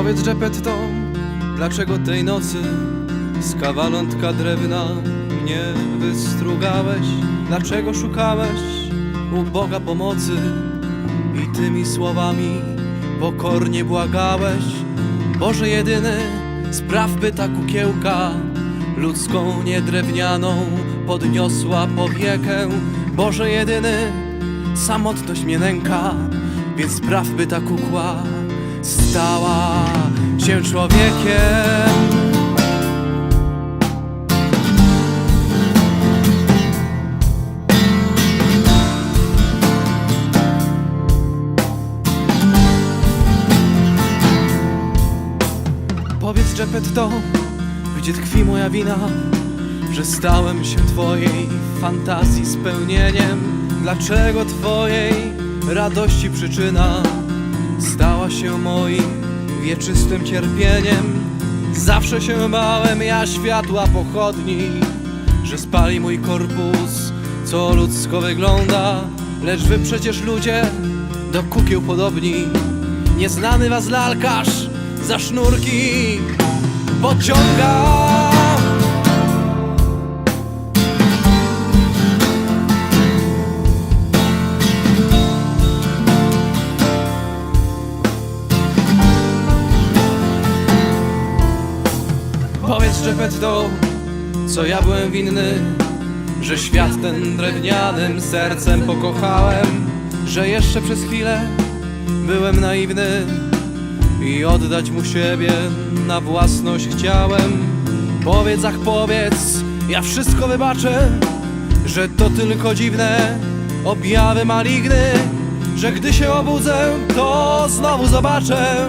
Powiedz Gepetto, dlaczego tej nocy z kawalątka drewna mnie wystrugałeś? Dlaczego szukałeś u Boga pomocy i tymi słowami pokornie błagałeś? Boże jedyny, spraw by ta kukiełka ludzką, nie drewnianą podniosła powiekę. Boże jedyny, samotność mnie nęka, więc spraw by ta kukła stała się człowiekiem. Powiedz Gepetto, gdzie tkwi moja wina, że stałem się twojej fantazji spełnieniem. Dlaczego twojej radości przyczyna stała się moim wieczystym cierpieniem? Zawsze się bałem ja światła pochodni, że spali mój korpus, co ludzko wygląda. Lecz wy przecież ludzie do kukieł podobni. Nieznany was lalkarz za sznurki pociąga. Powiedz Gepetto, co ja byłem winny Że świat ten drewnianym sercem pokochałem Że jeszcze przez chwilę byłem naiwny I oddać mu siebie na własność chciałem. Powiedz, ach powiedz, ja wszystko wybaczę Że to tylko dziwne objawy maligny Że gdy się obudzę, to znowu zobaczę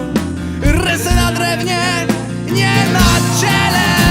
Rysy na drewnie, nie na ciele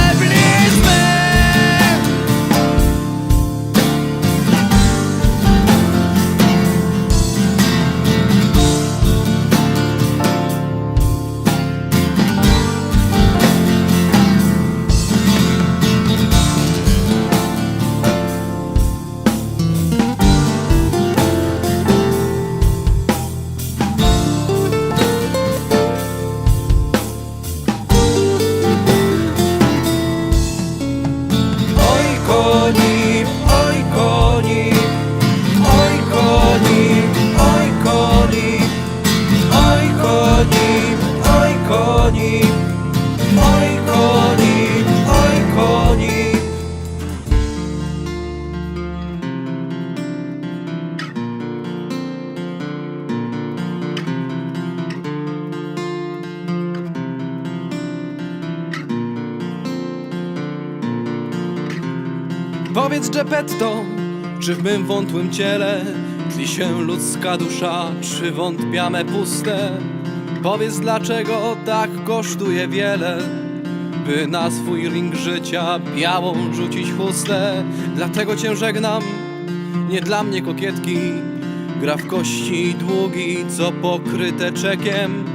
Powiedz Gepetto, czy w mym wątłym ciele tli się ludzka dusza, czy wątpiame puste? Powiedz dlaczego tak kosztuje wiele, by na swój ring życia białą rzucić chustę. Dlatego cię żegnam, nie dla mnie kokietki, gra w kości długi, co pokryte czekiem.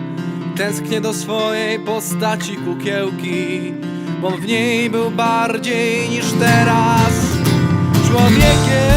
Tęsknię do swojej postaci kukiełki, bo w niej był bardziej niż teraz człowiekiem.